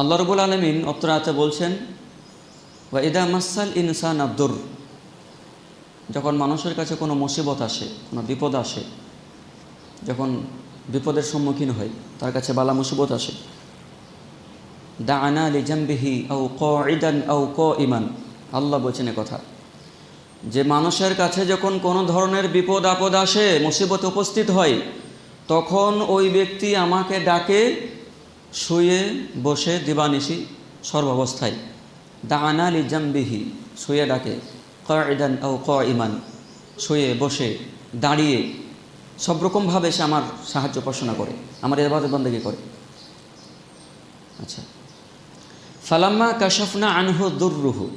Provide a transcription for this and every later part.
আল্লাহ রবুল আলমিন অত্রাতে বলছেন বা ইদা মাসাল ইনসান আব্দুর যখন মানুষের কাছে কোনো মুসিবত আসে, কোনো বিপদ আসে, যখন বিপদের সম্মুখীন হয়, তার কাছে বালা মুসিবত আসে। দা আনা আলি জাম্বিহি আউ ক ইদান আউ ক ইমান আল্লাহ বলছেন কথা, যে মানুষের কাছে যখন কোনো ধরনের বিপদ আপদ আসে, মুসিবত উপস্থিত হয়, তখন ওই ব্যক্তি আমাকে ডাকে শুয়ে বসে দিবানিশি সর্বাবস্থায়। দানা লি জাম্বিহি শুয়ে ডাকে ক ইদান ও ক ইমান শুয়ে বসে দাঁড়িয়ে সব রকমভাবে সে আমার সাহায্য উপাসনা করে, আমার এবাদত বন্দেগী করে। আচ্ছা। ফালাম্মা কাশাফনা আনহু দুর্রুহু।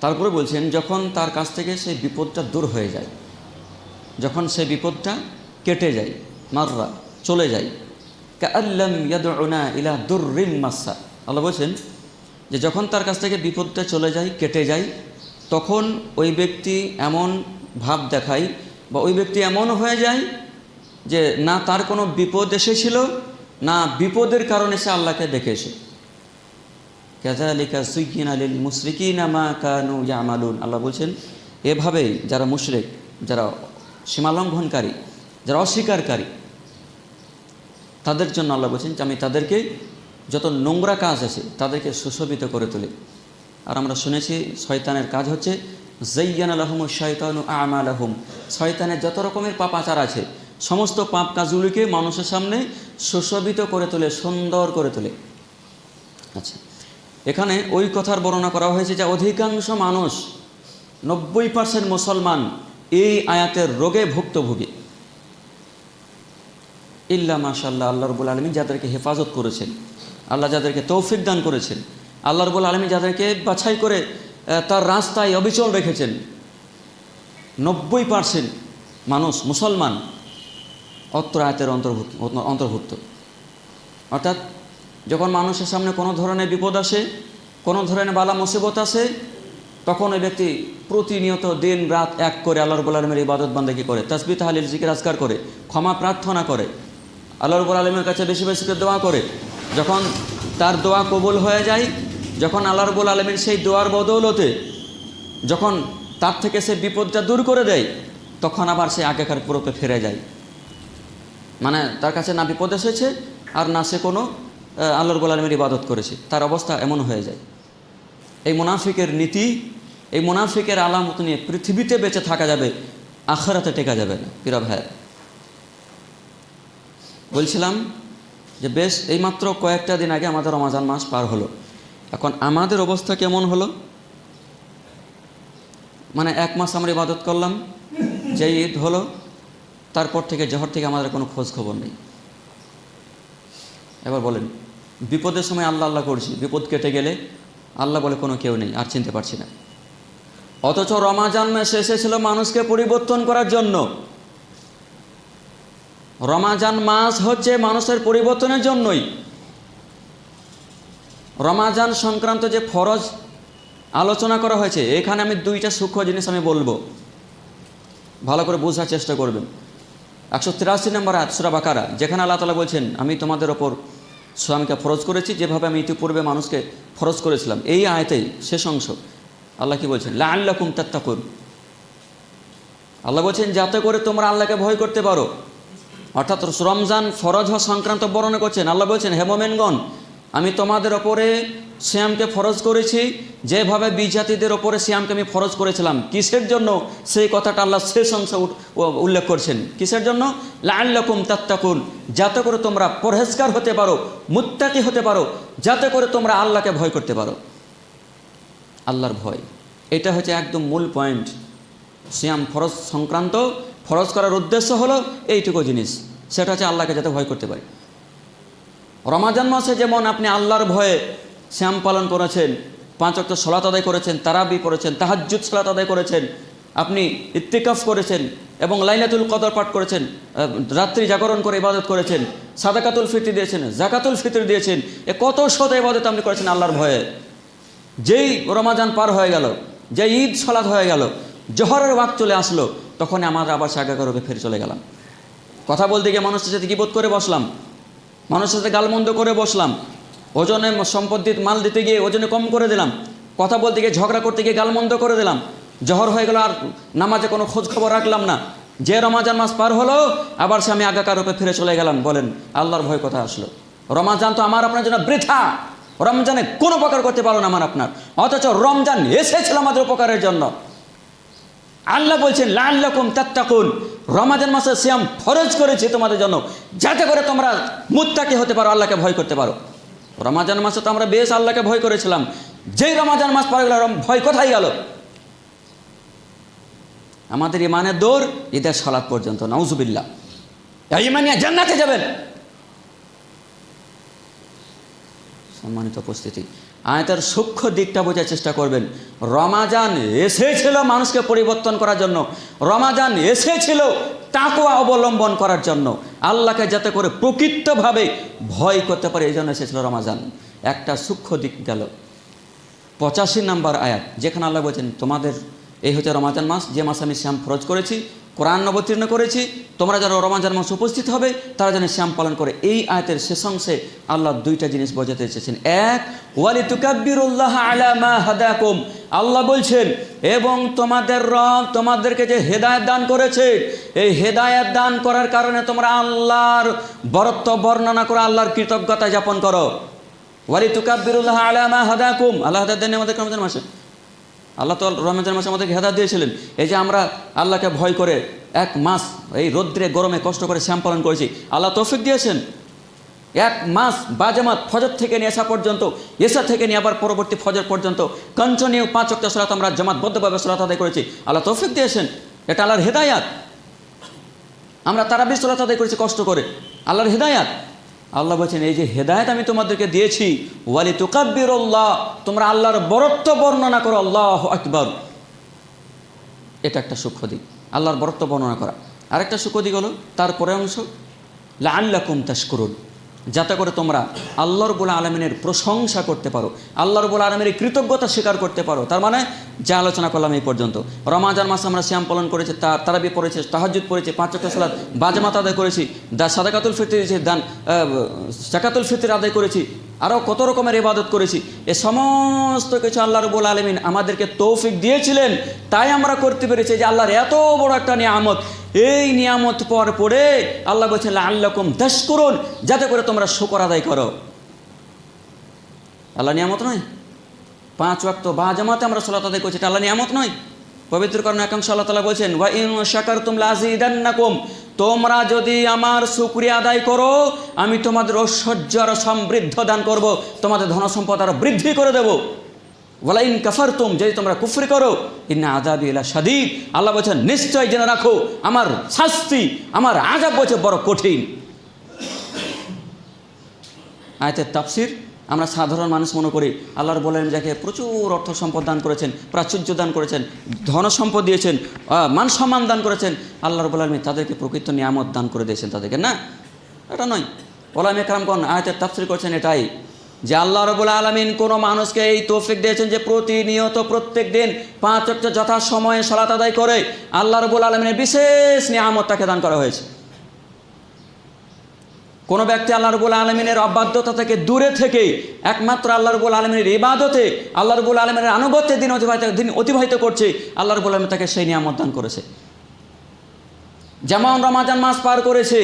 তারপরে বলছেন, যখন তার কাছ থেকে সেই বিপদটা দূর হয়ে যায়, যখন সে বিপদটা কেটে যায়, মাররা চলে যায় মাসা। আল্লাহ বলছেন যে যখন তার কাছ থেকে বিপদটা চলে যায়, কেটে যায়, তখন ওই ব্যক্তি এমন ভাব দেখায় বা ওই ব্যক্তি এমন হয়ে যায় যে না তার কোনো বিপদ এসেছিল, না বিপদের কারণে সে আল্লাহকে দেখেছে। কাজালিকা সুইকিন আলিল মুশরিকিন আমা কানু ইয়ামালুন। আল্লাহ বলছেন, এভাবেই যারা মুশরিক, যারা সীমালঙ্ঘনকারী, যারা অস্বীকারী তাদের জন্য আল্লাহ বলছেন যে আমি তাদেরকে যত নোংরা কাজ আছে তাদেরকে সুশোভিত করে তুলি। আর আমরা শুনেছি শয়তানের কাজ হচ্ছে জৈয়ান আলহম শয়তান আমা আলহম শয়তানের যত রকমের পাপাচার আছে, সমস্ত পাপ কাজগুলিকে মানুষের সামনে সুশোভিত করে তোলে, সুন্দর করে তোলে। আচ্ছা এখানে ওই কথার বর্ণনা করা হয়েছে যে অধিকাংশ মানুষ নব্বই পার্সেন্ট মুসলমান এই আয়াতের রোগে ভুক্তভোগী। ইল্লা মাশাল্লাহ আল্লাহ রবুল আলমী যাদেরকে হেফাজত করেছেন, আল্লাহ যাদেরকে তৌফিক দান করেছেন, আল্লাহ রবুল আলমী যাদেরকে বাছাই করে তার রাস্তায় অবিচল রেখেছেন। নব্বই পার্সেন্ট মানুষ মুসলমান অত্র আয়তের অন্তর্ভুক্ত অন্তর্ভুক্ত। অর্থাৎ যখন মানুষের সামনে কোনো ধরনের বিপদ আসে, কোনো ধরনের বালা মুসিবত আসে, তখন ওই ব্যক্তি প্রতিনিয়ত দিন রাত এক করে আল্লাহ রবুল আলমের ইবাদত বান্দাকি করে তসবি তাহালিল, জিকির, আজকার করে, ক্ষমা প্রার্থনা করে। আল্লাহ রবুল আলমের কাছে বেশি বেশি করে দোয়া করে। যখন তার দোয়া কবুল হয়ে যায় যখন আল্লাহ রবুল আলমের সেই দোয়ার বদৌলতে যখন তার থেকে সে বিপদটা দূর করে দেয় তখন আবার সে আগেকার পুরোপে ফিরে যায়। মানে তার কাছে না বিপদ এসেছে আর না সে কোনো আহ, আল্লাহর রবুল আলমের ইবাদত করেছে। তার অবস্থা এমন হয়ে যায়। এই মুনাফিকের নীতি এই মুনাফিকের আলামত নিয়ে পৃথিবীতে বেঁচে থাকা যাবে আখারাতে টেকা যাবে না। পিরা ভাই বলছিলাম যে বেশ, এইমাত্র কয়েকটা দিন আগে আমাদের রমাজান মাস পার হলো। এখন আমাদের অবস্থা কেমন হলো? মানে এক মাস আমরা ইবাদত করলাম, যে ঈদ হলো, তারপর থেকে জহর থেকে আমাদের কোনো খোঁজ খবর নেই। এবার বলেন, বিপদের সময় আল্লাহ আল্লাহ করছি, বিপদ কেটে গেলে আল্লাহ বলে কোনো কেউ নেই, আর চিনতে পারছি না। অথচ রমাজান মাসে এসেছিল মানুষকে পরিবর্তন করার জন্য। রমাজান মাস হচ্ছে মানুষের পরিবর্তনের জন্যই। রমাজান সংক্রান্ত যে ফরজ আলোচনা করা হয়েছে, এখানে আমি দুইটা সূক্ষ্ম জিনিস আমি বলব। ভালো করে বোঝার চেষ্টা করবেন। একশো তিরাশি নম্বর আয়াত, সুরা বাকারা, যেখানে আল্লাহ তালা বলছেন, আমি তোমাদের ওপর স্বামীকে ফরজ করেছি, যেভাবে আমি ইতিপূর্বে মানুষকে ফরজ করেছিলাম। এই আয়তেই শেষ অংশ। আল্লাহ কি বলছেন? লা আল্লাহ কুম তাত্তাকুন। আল্লাহ বলছেন, যাতে করে তোমরা আল্লাহকে ভয় করতে পারো। অর্থাৎ রমজান ফরজ হওয়া সংক্রান্ত বর্ণনা করছেন। আল্লাহ বলছেন হেমমেনগণ আমি তোমাদের ওপরে শ্যামকে ফরজ করেছি। যেভাবে বিজাতিদের ওপরে শ্যামকে আমি ফরজ করেছিলাম, কিসের জন্য? সেই কথাটা আল্লাহ শেষ অংশ উল্লেখ করছেন। কিসের জন্য? লাল্লাকুম তাত্তাকুন, যাতে করে তোমরা পরহেজগার হতে পারো, মুত্তাকি হতে পারো, যাতে করে তোমরা আল্লাহকে ভয় করতে পারো। আল্লাহর ভয়। এটা হচ্ছে একদম মূল পয়েন্ট। সিয়াম ফরজ সংক্রান্ত ফরজ করার উদ্দেশ্য হলো এইটুকু জিনিস, সেটা হচ্ছে আল্লাহকে যাতে ভয় করতে পারি। রমাজান মাসে যেমন আপনি আল্লাহর ভয়ে শ্যাম পালন করেছেন, পাঁচ অক্ট সলাত আদায় করেছেন, তারাবি করেছেন তাহাজ্জুদ সলাত আদায় করেছেন, আপনি ইত্তিকাফ করেছেন এবং লাইলাতুল কদর পাঠ করেছেন রাত্রি জাগরণ করে ইবাদত করেছেন, সাদাকাতুল ফিতর দিয়েছেন, জাকাতুল ফিতর দিয়েছেন, এ কত শত ইবাদত আপনি করেছেন আল্লাহর ভয়ে। যেই রমাজান পার হয়ে গেল যে ঈদ সলাদ হয়ে গেল, জহরের ওয়াক চলে আসলো তখন আমার আবার সাগাগার রূপে ফিরে চলে গেলাম। কথা বলতে গিয়ে মানুষের সাথে গিবোধ করে বসলাম। মানুষের সাথে গালমন্দ করে বসলাম। ওজনে সম্পদ মাল দিতে গিয়ে ওজনে কম করে দিলাম। কথা বলতে গিয়ে ঝগড়া করতে গিয়ে গালমন্দ করে দিলাম। জহর হয়ে গেল আর নামাজে কোনো খোঁজ খবর রাখলাম না। যে রমাজান মাস পার হলো, আবার সে আমি আগাকার রূপে ফিরে চলে গেলাম। বলেন, আল্লাহর ভয় কথা আসলো? রমাজান তো আমার আপনার জন্য বৃথা। রমজানে কোনো উপকার করতে পারো না আমার আপনার। অথচ রমজান এসেছিল আমাদের উপকারের জন্য। আল্লাহ বলছেন লাল লাল্লাকুম তাত্তাকুন। রমাজান মাসে শ্যাম ফরজ করেছি তোমাদের জন্য। যাতে করে তোমরা মুত্তাকি হতে পারো, আল্লাহকে ভয় করতে পারো। রমাজান মাসে তো আমরা বেশ আল্লাহকে ভয় করেছিলাম। যেই রমাজান মাস পরে গেলাম ভয় কোথায় গেল? আমাদের ইমানের দৌড়, ঈদের সালাদ পর্যন্ত। নাউজুবিল্লাহ। ইমানিয়া জান্নাতে যাবেন। সম্মানিত উপস্থিতি। আয়তার সূক্ষ্ম দিকটা বোঝার চেষ্টা করবেন। রমাজান এসেছিল মানুষকে পরিবর্তন করার জন্য। রমাজান এসেছিল তাকুয়া অবলম্বন করার জন্য। আল্লাহকে যাতে করে প্রকৃতভাবে ভয় করতে পারে, এই জন্য এসেছিল রমাজান। একটা সূক্ষ্ম দিক গেল। পঁচাশি নাম্বার আয়াত, যেখানে আল্লাহ বলছেন, তোমাদের, এই হচ্ছে রমাজান মাস, যে মাস আমি শ্যাম ফরজ করেছি কোরআন অবতীর্ণ করেছি, তোমরা যারা রমাজান মাস উপস্থিত হবে, তারা যেন শ্যাম পালন করে। এই আয়তের শেষ অংশে আল্লাহ দুইটা জিনিস বোঝাতে এসেছেন। এক ওয়ালি তুকাব্বিরুল্লাহ মা হাদাকুম। আল্লাহ বলছেন, এবং তোমাদের রব তোমাদেরকে যে হেদায়েত দান করেছে, এই হেদায়েত দান করার কারণে তোমরা আল্লাহর বরত্ব বর্ণনা করে আল্লাহর কৃতজ্ঞতা যাপন করো। ওয়ালি তুকাব্বিরুল্লাহ আলা মা হাদাকুম। আল্লাহ হাদাত দেন আমাদের রমজান মাসে? আল্লাহ তো রমজান মাসে আমাদেরকে হেদাত দিয়েছিলেন। এই যে আমরা আল্লাহকে ভয় করে এক মাস এই রৌদ্রে, গরমে কষ্ট করে শ্যাম পালন করেছি, আল্লাহ তৌফিক দিয়েছেন। এক মাস বাজামাত ফজর থেকে নিয়ে আসা পর্যন্ত এসা থেকে নিয়ে আবার পরবর্তী ফজর পর্যন্ত কন্টিনিউ পাঁচ অক্ট সরাত আমরা জামাতবদ্ধভাবে সালাত আদায় করেছি, আল্লাহ তৌফিক দিয়েছেন। এটা আল্লাহর হেদায়াত। আমরা তারা বিশ্বরাত আদায় করেছি কষ্ট করে, আল্লাহর হেদায়াত। আল্লাহ বলছেন, এই যে হেদায়ত আমি তোমাদেরকে দিয়েছি ওয়ালি তুকাব্বির আল্লাহ তোমরা আল্লাহর বরত্ব বর্ণনা করো, আল্লাহ আকবর। এটা একটা সূক্ষ্ম দিক। আল্লাহর বরত্ব বর্ণনা করা। আরেকটা সূক্ষ্ম দিক হলো, তারপরে অংশ লা আল্লাহ কুম করুন যাতে করে তোমরা আল্লাহর বোলা আলমিনের প্রশংসা করতে পারো আল্লাহর বোলা আলমিনের কৃতজ্ঞতা স্বীকার করতে পারো। তার মানে যা আলোচনা করলাম এই পর্যন্ত। রমাজান মাসে আমরা শ্যাম পালন করেছি, তা তারাবি পড়েছে তাহাজুদ পড়েছি, পাঁচ চক্র সালাদ বাজমাত আদায় করেছি, দা সাদাকাতুল ফিতর দিয়েছি দান জাকাতুল ফিতর আদায় করেছি আরও কত রকমের ইবাদত করেছি। এ সমস্ত কিছু আল্লাহ রবুল আলমিন আমাদেরকে তৌফিক দিয়েছিলেন, তাই আমরা করতে পেরেছি যে আল্লাহর এত বড় একটা নিয়ামত। এই নিয়ামত পর পরে আল্লাহ বলছেন আল্লাহকুম দাস করুন যাতে করে তোমরা শুকর আদায় করো। আল্লাহ নিয়ামত নয়? পাঁচ ওয়াক্ত বা জামাতে আমরা সলাত আদায় করছি, এটা আল্লাহ নিয়ামত নয়? পবিত্র কারণ একাংশ আল্লাহ তালা বলছেন, ওয়া ইন শাকার তুমলা আজিদান্নাকুম তোমরা যদি আমার শুক্রিয়া আদায় করো, আমি তোমাদের ঐশ্বর্য আরও সমৃদ্ধ দান করব, তোমাদের ধন সম্পদ আরও বৃদ্ধি করে দেবো। ওয়ালাইন কাফার তুম যদি তোমরা কুফরি করো, ইন্না আজাবি ইলা সাদিদ আল্লাহ বলছেন, নিশ্চয় জেনে রাখো, আমার শাস্তি, আমার আজাব বলছে বড় কঠিন। আয়তের তাফসির, আমরা সাধারণ মানুষ মনে করি, আল্লাহর বলেন যাকে প্রচুর অর্থ সম্পদ দান করেছেন, প্রাচুর্য দান করেছেন, ধন সম্পদ দিয়েছেন মান সম্মান দান করেছেন। আল্লাহর বলেন তাদেরকে প্রকৃত নিয়ামত দান করে দিয়েছেন তাদেরকে, না? এটা নয়। ওলাম একরামগণ আয়তের তাফসির করেছেন এটাই। যে আল্লাহ রবুল আলমিন কোনো মানুষকে এই তৌফিক দিয়েছেন যে প্রতিনিয়ত প্রত্যেক দিন পাঁচ যথা সময়ে সলাত আদায় করে আল্লাহ রবুল আলমিনের বিশেষ নিয়ামত তাকে দান করা হয়েছে। কোনো ব্যক্তি আল্লাহ রবুল আলমিনের অবাধ্যতা থেকে দূরে থেকে একমাত্র আল্লাহ রবুল আলমিনের ইবাদতে, আল্লাহ রবুল আলমিনের আনুগত্যে দিন অতিবাহিত দিন অতিবাহিত করছে, আল্লাহ রবুল আলমিন তাকে সেই নিয়ামত দান করেছে। যেমন রমাজান মাস পার করেছে,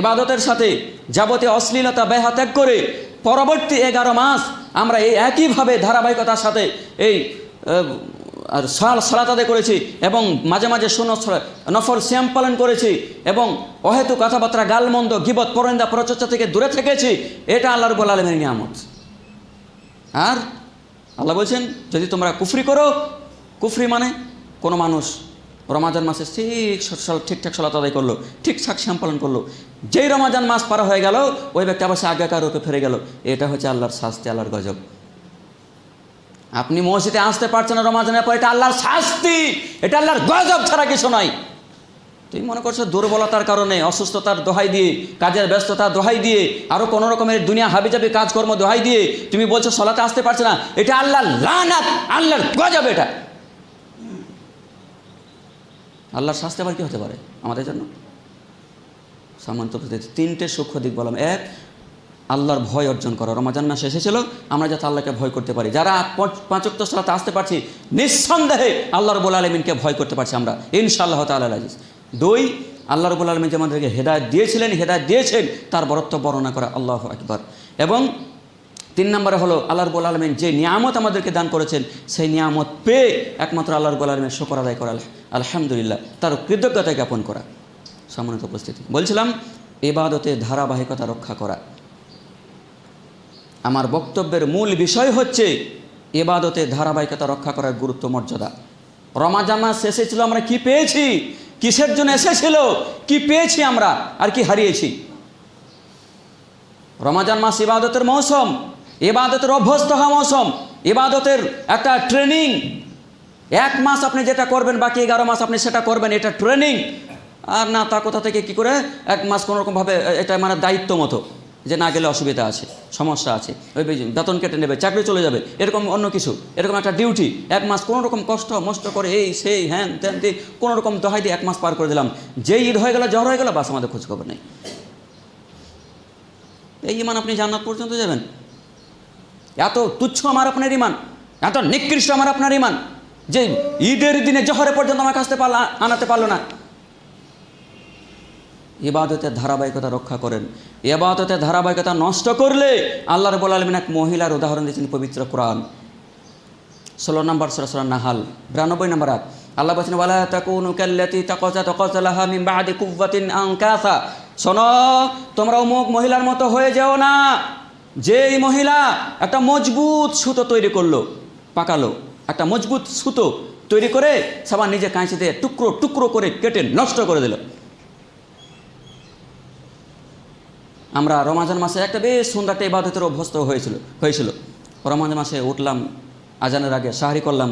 ইবাদতের সাথে যাবতীয় অশ্লীলতা ব্যাহা ত্যাগ করে পরবর্তী এগারো মাস আমরা এই একইভাবে ধারাবাহিকতার সাথে এই আর সাল সালাত আদায় করেছি এবং মাঝে মাঝে শূন্য নফর শ্যাম পালন করেছি এবং অহেতু কথাবার্তা, গালমন্দ, গিবত পরন্দা প্রচর্চা থেকে দূরে থেকেছি। এটা আল্লাহ রবুল আলমের নিয়ামত। আর আল্লাহ বলছেন, যদি তোমরা কুফরি করো, কুফরি মানে কোনো মানুষ রমাজান মাসে ঠিক ঠিকঠাক সলাত আদায় করল, ঠিকঠাক শ্যাম পালন করল যেই রমাজান মাস পার হয়ে গেল, ওই ব্যক্তি আবার সে আগেকার রূপে ফিরে গেল। এটা হচ্ছে আল্লাহর শাস্তি, আল্লাহর গজব। আপনি মসজিদে আসতে পারছেন না রমাজানের পর, এটা আল্লাহর শাস্তি, এটা আল্লাহর গজব ছাড়া কিছু নয় তুমি মনে করছ দুর্বলতার কারণে, অসুস্থতার দোহাই দিয়ে, কাজের ব্যস্ততার দোহাই দিয়ে আরও কোনো রকমের দুনিয়া হাবিজাবি কাজকর্ম দোহাই দিয়ে তুমি বলছো সলাতে আসতে পারছে না, এটা আল্লাহ লানাত, আল্লাহর গজব এটা। আল্লাহর শাস্তি আবার কি হতে পারে আমাদের জন্য? সামান্ত তিনটে সূক্ষ্ম দিক বললাম এক, আল্লাহর ভয় অর্জন করো। রমাজান মাস এসেছিল, আমরা যাতে আল্লাহকে ভয় করতে পারি। যারা পাঁচক্ত সালাতে আসতে পারছি, নিঃসন্দেহে আল্লাহ রবুল আলমিনকে ভয় করতে পারছি আমরা। ইনশাআল্লাহ তাল্লাহ আজিজ। দুই, আল্লাহ রবুল আলমিন যে আমাদেরকে হেদায়ত দিয়েছিলেন, হেদায়ত দিয়েছেন, তার বরত্ব বর্ণনা করা আল্লাহ একবার এবং তিন নম্বরে হলো, আল্লাহ রবুল আলমিন যে নিয়ামত আমাদেরকে দান করেছেন, সেই নিয়ামত পেয়ে একমাত্র আল্লাহ রবুল আলমের শকর আদায় করা। আলহামদুলিল্লাহ, তার কৃতজ্ঞতা জ্ঞাপন করা। সম্মানিত উপস্থিতি। বলছিলাম, এবাদতে ধারাবাহিকতা রক্ষা করা। আমার বক্তব্যের মূল বিষয় হচ্ছে, এবাদতে ধারাবাহিকতা রক্ষা করার গুরুত্ব মর্যাদা। রমাজান মাস এসেছিল, আমরা কি পেয়েছি? কিসের জন্য এসেছিল? কি পেয়েছি আমরা? আর কি হারিয়েছি? রমাজান মাস ইবাদতের মৌসুম ইবাদতের অভ্যস্ত হওয়া মৌসুম ইবাদতের একটা ট্রেনিং। এক মাস আপনি যেটা করবেন, বাকি এগারো মাস আপনি সেটা করবেন, এটা ট্রেনিং। আর না, তা কোথা থেকে, কি করে? এক মাস কোনোরকমভাবে এটা মানে দায়িত্ব মতো যে না গেলে অসুবিধা আছে, সমস্যা আছে। ওই বেতন কেটে নেবে, চাকরি চলে যাবে, এরকম অন্য কিছু, এরকম একটা ডিউটি এক মাস কোনো রকম কষ্ট, মষ্ট করে এই, সেই, হ্যান, ত্যান দিয়ে কোনো রকম দহাই দিয়ে এক মাস পার করে দিলাম। যেই ঈদ হয়ে গেল, জ্বর হয়ে গেল, বাস আমাদের খোঁজখবর নেই। এই ইমান আপনি জান্নাত পর্যন্ত যাবেন। এত তুচ্ছ আমার আপনার ইমান এত নিকৃষ্ট আমার আপনার ইমান যে ঈদের দিনে জহরে পর্যন্ত আমার কাছে পারল, আনাতে পারল না। ইবাদতের ধারাবাহিকতা রক্ষা করেন। এবাদতের ধারাবাহিকতা নষ্ট করলে আল্লাহ রবুল আলমিন এক মহিলার উদাহরণ দিয়েছেন পবিত্র কোরআন। ষোলো নম্বর সরাসরা নাহাল, বিরানব্বই নম্বর আট আল্লাহ বলছেন, ওয়ালা তাকুনু কাল্লাতি তাকাজা তাকাজালাহা মিন বাদি কুওয়াতিন আনকাসা। শোনো, তোমরা অমুক মহিলার মতো হয়ে যেও না, যেই মহিলা একটা মজবুত সুতো তৈরি করল, পাকালো, একটা মজবুত সুতো তৈরি করে সবার নিজে কাঁচিতে টুকরো টুকরো করে কেটে নষ্ট করে দিল। আমরা রমাজান মাসে একটা বেশ সুন্দর একটা ইবাদতের অভ্যস্ত হয়েছিল হয়েছিল। রমাজান মাসে উঠলাম, আজানের আগে সাহারি করলাম,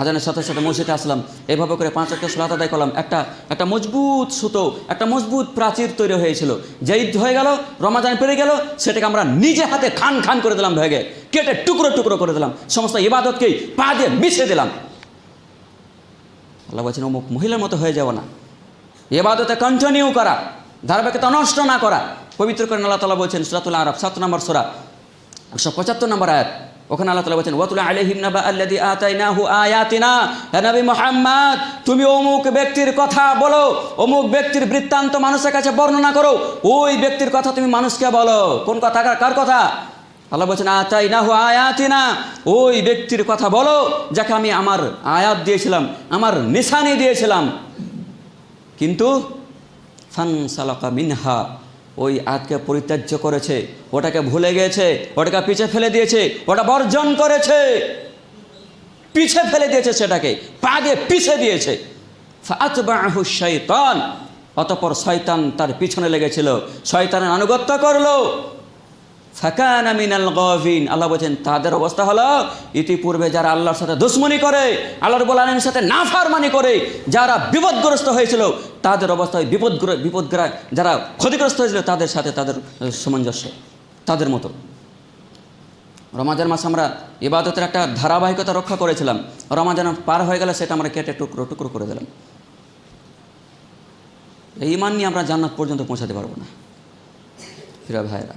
আজানের সাথে সাথে মসজিদে আসলাম, এভাবে করে পাঁচ একটা সোলাত আদায় করলাম। একটা একটা মজবুত সুতো, একটা মজবুত প্রাচীর তৈরি হয়েছিল। যে ঈদ হয়ে গেল, রমাজান পেরে গেল, সেটাকে আমরা নিজে হাতে খান খান করে দিলাম ভেগে, কেটে টুকরো টুকরো করে দিলাম। সমস্ত ইবাদতকেই পা দিয়ে মিশিয়ে দিলাম। আল্লাহ বলছেন, অমুক মহিলার মতো হয়ে যাব না। এবাদতে কন্টিনিউ করা, ধারাবাহিকতা নষ্ট না করা। পবিত্র করেন আল্লাহ তালা বলছেন সুরাতুল আরব সাত নম্বর সোরা, একশো পঁচাত্তর নম্বর আয়াত। ওখানে আল্লাহ তালা বলছেন, ওয়াতুল আলহিম নাবা আল্লাদি আয়াতিনা, হে নবী মোহাম্মদ, তুমি অমুক ব্যক্তির কথা বলো, অমুক ব্যক্তির বৃত্তান্ত মানুষের কাছে বর্ণনা করো, ওই ব্যক্তির কথা তুমি মানুষকে বলো। কোন কথা? কার- কথা? আল্লাহ বলছেন, আতাইনাহু আয়াতিনা, ওই ব্যক্তির কথা বলো, যাকে আমি আমার আয়াত দিয়েছিলাম, আমার নিশানি দিয়েছিলাম। কিন্তু ফান সালাকা মিনহা ওই আয়াতকে পরিত্যাজ্য করেছে, ওটাকে ভুলে গিয়েছে, ওটাকে পিছে ফেলে দিয়েছে, ওটা বর্জন করেছে। পিছে ফেলে দিয়েছে সেটাকে পাগে পিছে দিয়েছে। শয়তান, অতপর শয়তান তার পিছনে লেগেছিল, শয়তানের আনুগত্য করল। ফাকানা মিনাল গাভিন আল্লাহ বলছেন, তাদের অবস্থা হলো, ইতিপূর্বে যারা আল্লাহর সাথে দুশ্মনী করে আল্লাহর আলমীর সাথে নাফারমানি করে, যারা বিপদগ্রস্ত হয়েছিল তাদের অবস্থা ওই বিপদগ্র বিপদগ্রা যারা ক্ষতিগ্রস্ত হয়েছিল তাদের সাথে তাদের সামঞ্জস্য, তাদের মতো। রমাজান মাস আমরা ইবাদতের একটা ধারাবাহিকতা রক্ষা করেছিলাম। রমাজান পার হয়ে গেলে সেটা আমরা কেটে টুকরো টুকরো করে দিলাম। এই ইমান নিয়ে আমরা জান্নাত পর্যন্ত পৌঁছাতে পারব না। ফিরা ভাইরা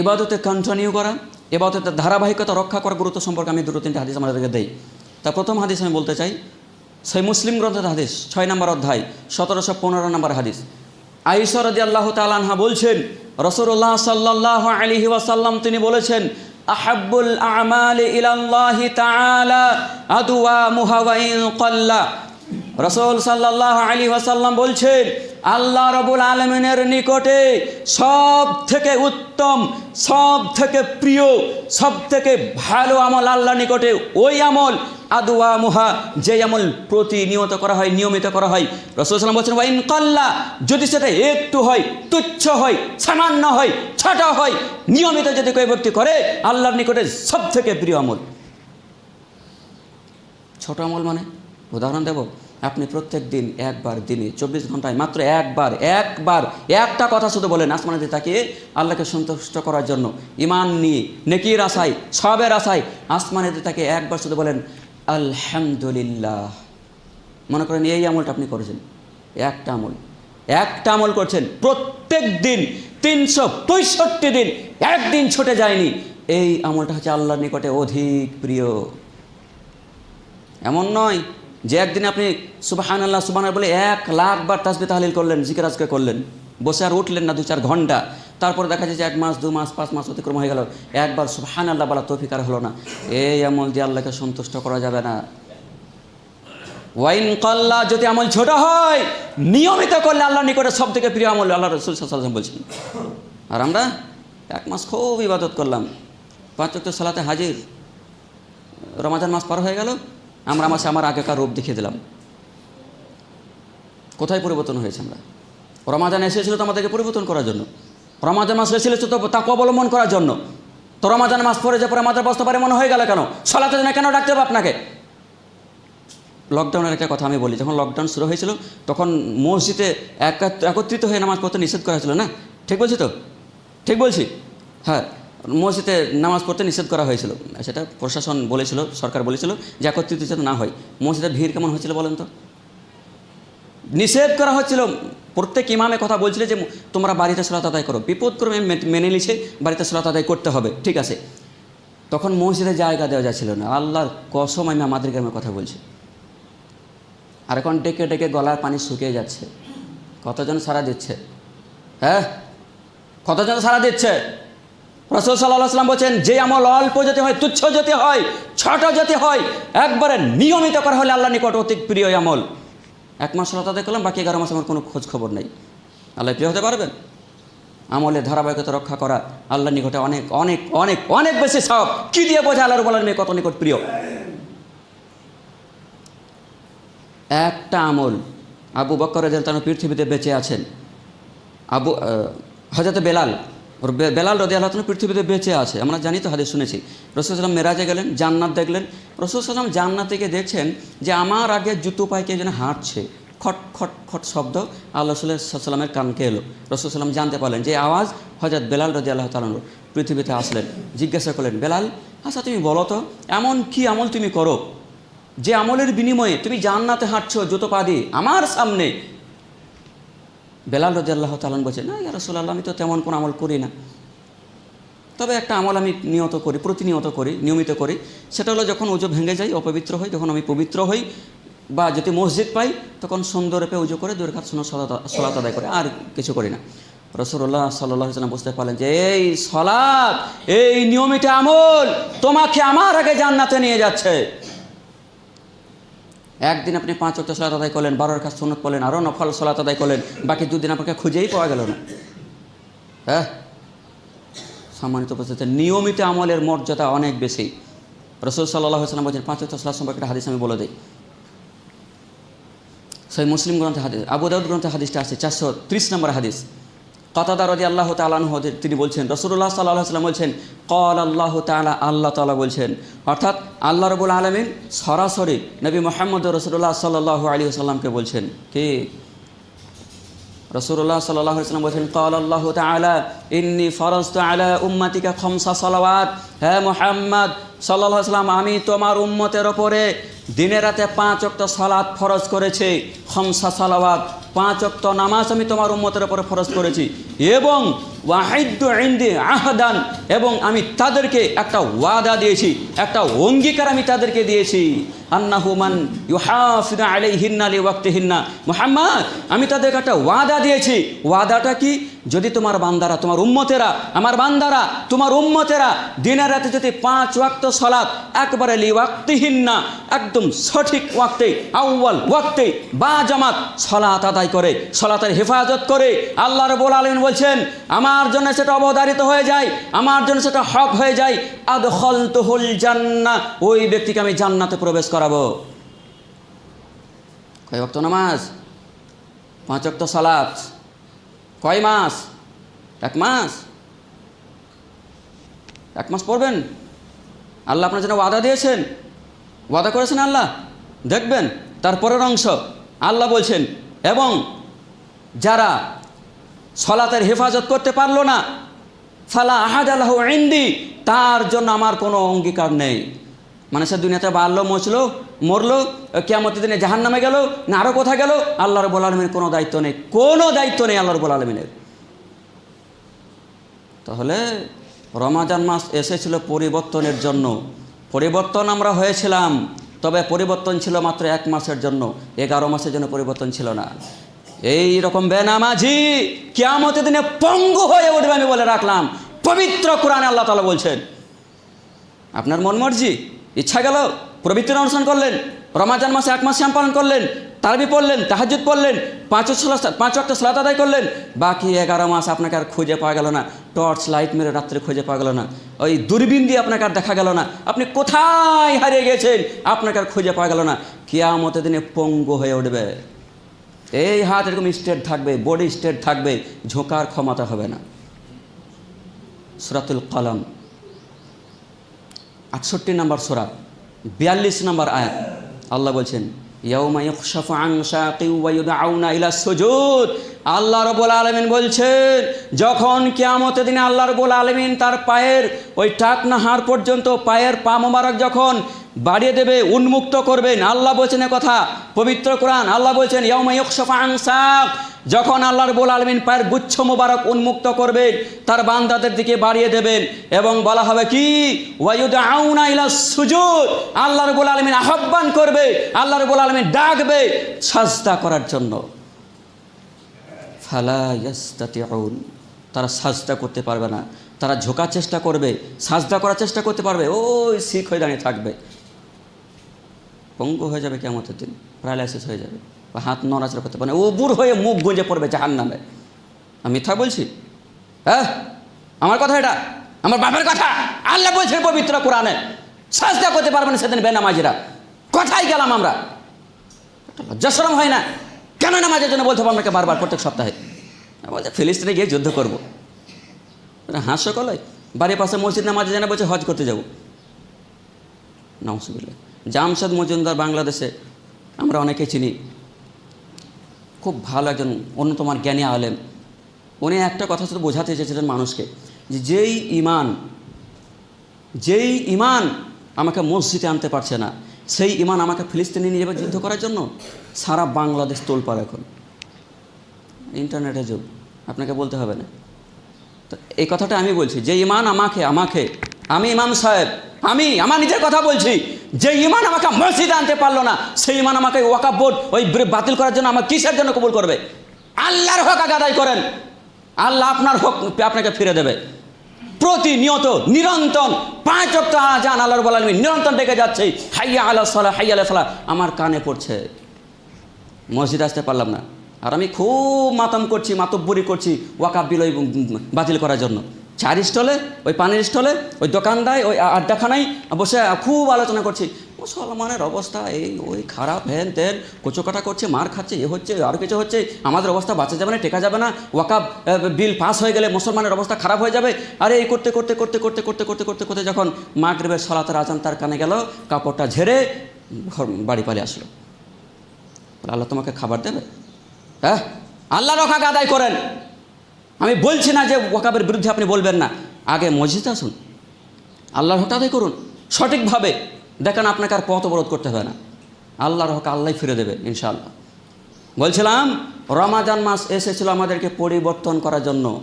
ইবাদতে কন্টিনিউ করা, ইবাদতের ধারাবাহিকতা রক্ষা করার গুরুত্ব সম্পর্কে আমি দুটো, তিনটে হাদিস আমাদেরকে দেই। তা প্রথম হাদিস আমি বলতে চাই সেই মুসলিম গ্রন্থের হাদিস, ছয় নম্বর অধ্যায়, সতেরোশো পনেরো নম্বর হাদিস। আইসরদি আল্লাহ তালানহা বলছেন রসুল্লাহ সাল্লাহ আলিহি ওয়াসাল্লাম তিনি বলেছেন আহাবুল আমাল ইলাল্লাহি তাআলা আদুয়া মুহাওয়াইন কল্লা। রসুল সাল্লাহ আলী ওয়াসাল্লাম বলছেন, আল্লাহ রবুল আলমিনের নিকটে সব থেকে উত্তম সব থেকে প্রিয় সব থেকে ভালো আমল আল্লাহর নিকটে ওই আমল আদুয়া মুহা যে আমল প্রতিনিয়ত করা হয়, নিয়মিত করা হয়। রসুল সাল্লাম বলছেন, ওয়াইন কল্লা যদি সেটা একটু হয়, তুচ্ছ হয়, সামান্য হয়, ছোট হয়, নিয়মিত যদি কেউ ব্যক্তি করে, আল্লাহর নিকটে সব থেকে প্রিয় আমল। ছোট আমল মানে? উদাহরণ দেব? আপনি প্রত্যেক দিন একবার দিনে চব্বিশ ঘন্টায় মাত্র একবার একবার, একটা কথা শুধু বলেন আসমানে দিয়ে তাকিয়ে আল্লাহকে সন্তুষ্ট করার জন্য। ইমান নিয়ে, নেকির আশায়, সবের আশায় আসমানে দিয়ে তাকে একবার শুধু বলেন, আলহামদুলিল্লাহ। মনে করেন এই আমলটা আপনি করেছেন। একটা আমল। একটা আমল করছেন প্রত্যেক দিন, তিনশো পঁয়ষট্টি দিন, একদিন ছুটে যায়নি। এই আমলটা হচ্ছে আল্লাহর নিকটে অধিক প্রিয়। এমন নয় যে একদিনে আপনি সুবাহান আল্লাহ সুবাহ বলে এক লাখ বার তাসবি তাহলিল করলেন, জিকির আজকে করলেন, বসে আর উঠলেন না দু চার ঘণ্টা। তারপরে দেখা যায় যে এক মাস, দু মাস, পাঁচ মাস অতিক্রম হয়ে গেল। একবার সুবাহান আল্লাহ বলা তৌফিক আর হলো না। এই আমল দিয়ে আল্লাহকে সন্তুষ্ট করা যাবে না। ওয়াইন কল্লা, যদি আমল ছোট হয়, নিয়মিত করলে আল্লাহ নিকটে সব থেকে প্রিয় আমল আল্লাহ রসুল সাল্লাম বলছেন। আর আমরা এক মাস খুব ইবাদত করলাম। পাঁচ ওয়াক্ত সালাতে হাজির। রমাজান মাস পার হয়ে গেল। আমরা মাসে আমার আগেকার রূপ দেখিয়ে দিলাম। কোথায় পরিবর্তন হয়েছে আমরা? রমাজান এসেছিল তো আমাদেরকে পরিবর্তন করার জন্য। রমাজান মাস এসেছিল তো তাকে অবলম্বন করার জন্য। তো রমাজান মাস পরে যে পরে আমাদের বসতে পারে মনে হয়ে গেল কেন? সলাতে না কেন ডাকতে হবে আপনাকে? লকডাউনের একটা কথা আমি বলি, যখন লকডাউন শুরু হয়েছিল, তখন মসজিদে একাত- একত্রিত হয়ে নামাজ পড়তে নিষেধ করা হয়েছিল না? ঠিক বলছি তো? ঠিক বলছি? হ্যাঁ। মসজিদে নামাজ পড়তে নিষেধ করা হয়েছিল। সেটা প্রশাসন বলেছিল, সরকার বলেছিল, যে একত্রিত যাতে না হয়। মসজিদের ভিড় কেমন হয়েছিল বলেন তো? নিষেধ করা হচ্ছিল প্রত্যেক ইমামে কথা বলছিল যে, তোমরা বাড়িতে সলাত আদায় করো। বিপদক্রমে মেনে নিছে, বাড়িতে সলাত আদায় করতে হবে। ঠিক আছে। তখন মসজিদে জায়গা দেওয়া যাচ্ছিল না। আল্লাহর কসম আমি আমাদের গ্রামের কথা বলছি। আর এখন ডেকে ডেকে গলার পানি শুকিয়ে যাচ্ছে। কতজন সারা দিচ্ছে? হ্যাঁ? কতজন সারা দিচ্ছে? রসুল সাল্লাহ সাল্লাম বলছেন, যে আমল অল্প যদি হয়, তুচ্ছ যদি হয়, ছোট যদি হয়, একবারে নিয়মিত করা হলে আল্লাহ নিকট অতি প্রিয় আমল। এক মাস আদায় করলাম বাকি এগারো মাস আমার কোনো খোঁজ খবর নেই। আল্লাহ প্রিয় হতে পারবেন? আমলের ধারাবাহিকতা রক্ষা করা আল্লাহ নিকটে অনেক অনেক অনেক অনেক বেশি সব। কি দিয়ে বোঝা আল্লাহর বলার মেয়ে কত নিকট প্রিয়? একটা আমল আবু বক্কর পৃথিবীতে বেঁচে আছেন। আবু হজরত বেলাল ওর বেলাল রদি আল্লাহ পৃথিবীতে বেঁচে আছে। আমরা জানি তো হাদিস শুনেছি। রসুলাম মেরাজে গেলেন, জান্নাত দেখলেন। রসুলাম জান্নাত থেকে দেখছেন যে আমার আগে জুতো পাইকে যেন হাঁটছে। খট খট খট শব্দ আল্লাহ সাল্লামের কানকে এলো। রসুল সাল্লাম জানতে পারলেন যে আওয়াজ হজরত বেলাল রদি আল্লাহ তালানুর পৃথিবীতে আসলেন। জিজ্ঞাসা করলেন, বেলাল আচ্ছা তুমি বলো তো, এমন কি আমল তুমি করো? যে আমলের বিনিময়ে তুমি জান্নাতে হাঁটছো, জুতো পা দিয়ে? আমার সামনে বেলাল রাজি আল্লাহ তালান বলছে, না, ইয়া রসুল্লাহ আমি তো তেমন কোনো আমল করি না। তবে একটা আমল আমি নিয়ত করি, প্রতিনিয়ত করি, নিয়মিত করি। সেটা হলো যখন উজু ভেঙে যায়, অপবিত্র হই, যখন আমি পবিত্র হই বা যদি মসজিদ পাই, তখন সুন্দরূপে উজু করে দুই খাত সলাত আদায় করে, আর কিছু করি না। রসুল্লাহ সাল্লাহ সাল্লাম বুঝতে পারলেন যে, এই সলাৎ এই নিয়মিত আমল তোমাকে আমার আগে জান্নাতে নিয়ে যাচ্ছে। একদিন আপনি পাঁচ অক্ট সলাত আদায় করলেন বারোর কাজ সন্নত করলেন আরও নফল সলাত আদায় করলেন, বাকি দুদিন আপনাকে খুঁজেই পাওয়া গেল না। হ্যাঁ? সম্মানিত উপস্থিত, নিয়মিত আমলের মর্যাদা অনেক বেশি। রসুল সাল্লাহ সাল্লাম বলছেন, পাঁচ অক্ট সলাত সম্পর্কে একটা হাদিস আমি বলে দিই। সেই মুসলিম গ্রন্থে হাদিস, আবু দাউদ গ্রন্থে হাদিসটা আছে, চারশো ত্রিশ নম্বর হাদিস। কতাদা রদি আল্লাহ তালাহ তিনি বলছেন রসুল্লাহ সাল্লাহ সাল্লাম বলছেন কল আল্লাহ তালা আল্লাহ তালা বলছেন। অর্থাৎ আল্লাহ রবুল আলমিন সরাসরি নবী মোহাম্মদ রসুল্লাহ সাল্লাহ আলী সাল্লামকে বলছেন, কি? রসুল্লাহ সাল্লাহ সাল্লাম বলছেন কল আল্লাহ তালা ইন্নি ফরজ আলা উম্মাতিকা খমসা সালাওয়াত। হ্যাঁ মোহাম্মদ সাল্লাহ সাল্লাম আমি তোমার উম্মতের ওপরে দিনে রাতে পাঁচ অক্ত সালাত ফরজ করেছে, খমসা সালাওয়াত, পাঁচ অক্ত নামাজ আমি তোমার উম্মতের ওপরে ফরজ করেছি। এবং ওয়াহিদ্য ইন্দি আহদান, এবং আমি তাদেরকে একটা ওয়াদা দিয়েছি, একটা অঙ্গীকার আমি তাদেরকে দিয়েছি। আন্না হুমান ইউহাফিদা আলাই হিন্না লি ওয়াক্তি হিন্না মোহাম্মদ, আমি তাদেরকে একটা ওয়াদা দিয়েছি। ওয়াদাটা কি? যদি তোমার বান্দারা, তোমার উম্মতেরা, আমার বান্দারা, তোমার উম্মতেরা দিনের রাতে যদি পাঁচ ওয়াক্ত সলাৎ একবারে লি ওয়াক্তিহীন না একদম সঠিক ওয়াক্তে আউ্বাল ওয়াক্তে, বা জামাত সলাত আদায় করে, সলাতের হেফাজত করে, আল্লাহ রবুল আলমিন বলছেন, আমার জন্য সেটা অবধারিত হয়ে যায়, আমার জন্য সেটা হক হয়ে যায়। আদখল তুহুল জান্না, ওই ব্যক্তিকে আমি জান্নাতে প্রবেশ করাবো। কয় ওয়াক্ত নামাজ? পাঁচ ওয়াক্ত সালাত? কয় মাস? এক মাস? এক মাস পড়বেন? আল্লাহ আপনার জন্য ওয়াদা দিয়েছেন। ওয়াদা করেছেন আল্লাহ? দেখবেন তারপরের অংশ। আল্লাহ বলছেন, এবং যারা সলাতের হেফাজত করতে পারল না, ফালা আহাদ আল্লাহ ইন্দি, তার জন্য আমার কোনো অঙ্গীকার নেই। মানুষের দুনিয়াতে বাড়লো মচলো মরলো কেমতের দিনে জাহান নামে গেল, না আরও কোথায় গেল? আল্লাহ রবুল আলমীর কোনো দায়িত্ব নেই, কোনো দায়িত্ব নেই আল্লাহ রবুল আলমিনের। তাহলে রমাজান মাস এসেছিল পরিবর্তনের জন্য। পরিবর্তন আমরা হয়েছিলাম, তবে পরিবর্তন ছিল মাত্র এক মাসের জন্য, এগারো মাসের জন্য পরিবর্তন ছিল না। এই রকম বেনামাজি কেয়ামতের দিনে পঙ্গু হয়ে উঠবে আমি বলে রাখলাম, পবিত্র কোরআনে আল্লাহ তালা বলছেন। আপনার মন মর্জি? ইচ্ছা গেল পবিত্র অনুষ্ঠান করলেন, রমাজান মাসে এক মাস শ্যাম পালন করলেন, তারবি পড়লেন তাহাজুদ পড়লেন, পাঁচ পাঁচ একটা সালাত আদায় করলেন, বাকি এগারো মাস আপনাকে আর খুঁজে পাওয়া গেল না, টর্চ লাইট মেরে রাত্রে খুঁজে পাওয়া গেল না, ওই দূরবীন দিয়ে আপনাকে আর দেখা গেল না, আপনি কোথায় হারিয়ে গেছেন আপনাকে আর খুঁজে পাওয়া গেল না, কেয়ামতের দিনে পঙ্গু হয়ে উঠবে। এই হাত এরকম স্টেট থাকবে, বডি স্টেট থাকবে, ঝোঁকার ক্ষমতা হবে না। সুরাতুল কলম। আটষট্টি নম্বর সোরা, বিয়াল্লিশ নম্বর আয়াত। আল্লাহ বলছেন আল্লাহ রাব্বুল আলামিন বলছেন, যখন কিয়ামতের দিনে আল্লাহ রাব্বুল আলামিন তার পায়ের ওই টাকনা হাড় পর্যন্ত পায়ের পা মোবারক যখন বাড়িয়ে দেবে, উন্মুক্ত করবেন, আল্লাহ বলছেন কথা, পবিত্র কোরআন, আল্লাহ বলছেন যখন আল্লাহর বোল আলমিন পায়ের গুচ্ছ মোবারক উন্মুক্ত করবেন তার বান্দাদের দিকে বাড়িয়ে দেবেন এবং বলা হবে কি? ইলা আল্লাহর বোল আলমিন আহ্বান করবে, আল্লাহর বোল আলমিন ডাকবে সাজদা করার জন্য। তারা সাজদা করতে পারবে না। তারা ঝোকার চেষ্টা করবে, সাজদা করার চেষ্টা করতে পারবে, ওই শিখ হয়ে দাঁড়িয়ে থাকবে। পঙ্গু হয়ে যাবে কেমতের দিন, প্যারালাইসিস হয়ে যাবে। বা হাত নড়াচড়া করতে পারে না। উবুর হয়ে মুখ গুঁজে পড়বে জাহান নামে আমি মিথ্যা বলছি? হ্যাঁ? আমার কথা এটা? আমার বাপের কথা? আল্লাহ বলছেন পবিত্র কোরআনে। সাজদা করতে পারবে না সেদিন বেনামাজিরা। কোথায় গেলাম আমরা? লজ্জাসরম হয় না। কেন নামাজের জন্য বলতে হবে আপনাকে বারবার প্রত্যেক সপ্তাহে? বলছে, ফিলিস্তিনে গিয়ে যুদ্ধ করব। হাস্য কলয়। বাড়ির পাশে মসজিদ নামাজে জানা বলছে, হজ করতে যাব। নমসুবিল্লা জামশেদ মজুমদার বাংলাদেশে, আমরা অনেকে চিনি। খুব ভালো একজন অন্যতম জ্ঞানী আলেম। উনি একটা কথা শুধু বোঝাতে চেয়েছিলেন মানুষকে যে যেই ইমান যেই ইমান আমাকে মসজিদে আনতে পারছে না, সেই ইমান আমাকে ফিলিস্তিনে নিয়ে যাবে যুদ্ধ করার জন্য, সারা বাংলাদেশ তোলপাড় এখন। ইন্টারনেটের যুগ, আপনাকে বলতে হবে না। তো এই কথাটা আমি বলছি, যে ইমান আমাকে আমাকে, আমি ইমাম সাহেব, আমি, আমার নিজের কথা বলছি যে ইমান আমাকে মসজিদে আনতে পারল না, সেই ইমান আমাকে ওয়াকাব বোর্ড, ওই বাতিল করার জন্য আমার কিসের জন্য কবুল করবে? আল্লাহর হক আগে করেন। আল্লাহ আপনার হক আপনাকে ফিরে দেবে। প্রতিনিয়ত নিরন্তর পাঁচ অক্ট আজান আল্লাহর বলাল নিরন্তর ডেকে যাচ্ছে, হাইয়া আল্লাহ সাল্লাহ হাইয়া আল্লাহ সাল্লাহ আমার কানে পড়ছে। মসজিদ আসতে পারলাম না। আর আমি খুব মাতম করছি, মাতব্বরি করছি ওয়াকাব বিল ওই বাতিল করার জন্য। চার স্টলে, ওই পানির স্টলে, ওই দোকানদায়, ওই আড্ডাখানায় বসে খুব আলোচনা করছি। মুসলমানের অবস্থা এই, ওই খারাপ হ্যান তেন কোচোকাটা করছে, মার খাচ্ছে, এ হচ্ছে আরও কিছু হচ্ছে, আমাদের অবস্থা বাঁচা যাবে না, টেকা যাবে না, ওয়াকাব বিল পাস হয়ে গেলে মুসলমানের অবস্থা খারাপ হয়ে যাবে। আরে এই করতে করতে করতে করতে করতে করতে করতে করতে যখন মাগরেবের সলাতের আজান তার কানে গেল, কাপড়টা ঝেড়ে ঘর, বাড়ি পালে আসলো। আল্লাহ তোমাকে খাবার দেবে? হ্যাঁ? আল্লাহ আগে আদায় করেন। আমি বলছি না যে ওয়াকাবের বিরুদ্ধে আপনি বলবেন না। আগে মসজিদে আসুন। আল্লাহর হক আদায় করুন। সঠিকভাবে দেখেন আপনাকে আর পথ অবরোধ করতে হবে না। আল্লাহর হক আল্লাহ ফিরে দেবে, ইনশাআল্লাহ। বলছিলাম, রমাজান মাস এসেছিল আমাদেরকে পরিবর্তন করার জন্য।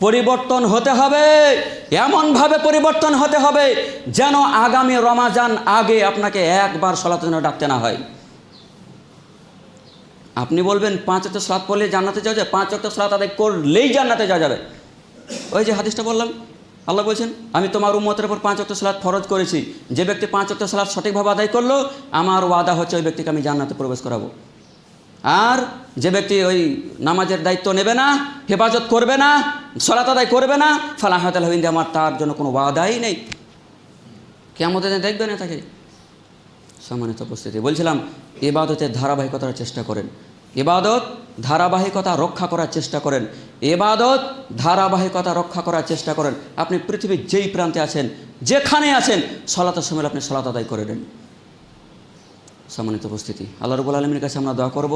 পরিবর্তন হতে হবে, এমনভাবে পরিবর্তন হতে হবে যেন আগামী রমাজান আগে আপনাকে একবার জন্য ডাকতে না হয়। আপনি বলবেন, পাঁচ অক্ট সালাত পড়লে জান্নাতে যাওয়া যায়? পাঁচ অক্ট সালাত আদায় করলেই জান্নাতে যাওয়া যাবে। ওই যে হাদিসটা বললাম, আল্লাহ বলছেন, আমি তোমার উম্মতের উপর পাঁচ অক্ট সালাত ফরজ করেছি। যে ব্যক্তি পাঁচ অক্ট সালাত সঠিকভাবে আদায় করল, আমার ওয়াদা হচ্ছে ওই ব্যক্তিকে আমি জান্নাতে প্রবেশ করাবো। আর যে ব্যক্তি ওই নামাজের দায়িত্ব নেবে না, হেফাজত করবে না, সলাত আদায় করবে না ফালাহাত আলহিন্দি আমার তার জন্য কোনো ওয়াদাই নেই। কেমন দেখবে না তাকে। সম্মানিত উপস্থিতি। বলছিলাম, এবাদতের ধারাবাহিকতার চেষ্টা করেন। এবাদত ধারাবাহিকতা রক্ষা করার চেষ্টা করেন। এবাদত ধারাবাহিকতা রক্ষা করার চেষ্টা করেন। আপনি পৃথিবীর যেই প্রান্তে আছেন, যেখানে আছেন সলাতের সময় আপনি সলাত আদায় করে নেন। সম্মানিত উপস্থিতি, আল্লাহ রবুল আলমীর কাছে আমরা দোয়া করব।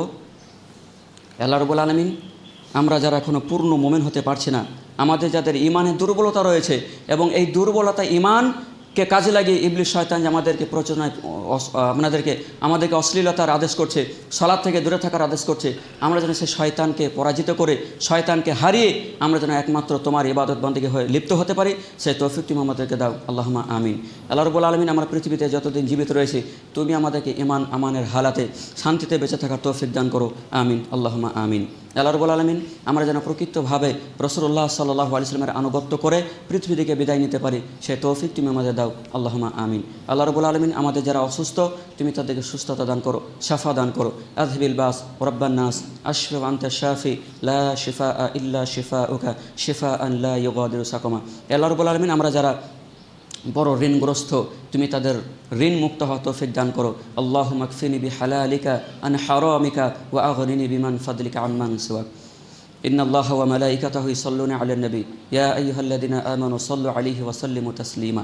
আল্লাহ রবুল আলমিন, আমরা যারা এখনও পূর্ণ মোমেন হতে পারছি না, আমাদের যাদের ইমানের দুর্বলতা রয়েছে এবং এই দুর্বলতা ইমান কে কাজে লাগিয়ে ইবলিশ শয়তান যে আমাদেরকে প্রচনায় আপনাদেরকে আমাদেরকে অশ্লীলতার আদেশ করছে সলাদ থেকে দূরে থাকার আদেশ করছে, আমরা যেন সেই শয়তানকে পরাজিত করে, শয়তানকে হারিয়ে আমরা যেন একমাত্র তোমার ইবাদত বন্দীকে হয়ে লিপ্ত হতে পারি সেই তৌফিক তুমি আমাদেরকে দাও। আল্লাহমা আমিন। আল্লাহ রবুল আলমিন আমরা পৃথিবীতে যতদিন জীবিত রয়েছে, তুমি আমাদেরকে ইমান আমানের হালাতে, শান্তিতে বেঁচে থাকার তৌফিক দান করো। আমিন। আল্লাহমা আমিন। আল্লাহ রবুল আলমিন আমরা যেন প্রকৃতভাবে রসুল্লাহ সাল্লাহ আলিয়াল্লামের আনুগত্য করে পৃথিবী থেকে বিদায় নিতে পারি, সে তৌফিক তুমি আমাদের দাও। আল্লাহমা আমিন। আল্লাহ রবুল আলমিন আমাদের যারা অসুস্থ, তুমি তাদেরকে সুস্থতা দান করো সাফা দান করো। আজহিবিল বাস রব্বান্নাস আশফি আন্তা শাফি, লা শিফা ইল্লা শিফা উকা শিফা আন লা আল্লাহ রবুল আলমিন আমরা যারা বড় ঋণগ্রস্ত তুমি তাদের ঋণ মুক্ত হওয়া তৌফিক দান করো আল্লাহ মাকফিনি বি হালালিকা আন হারামিকা ওয়া আগনিনি বিমান ফাদলিকা আম্মান সিওয়াক إن الله وملائكته يصلون على النبي يا أيها الذين آمنوا صلوا عليه وسلموا تسليما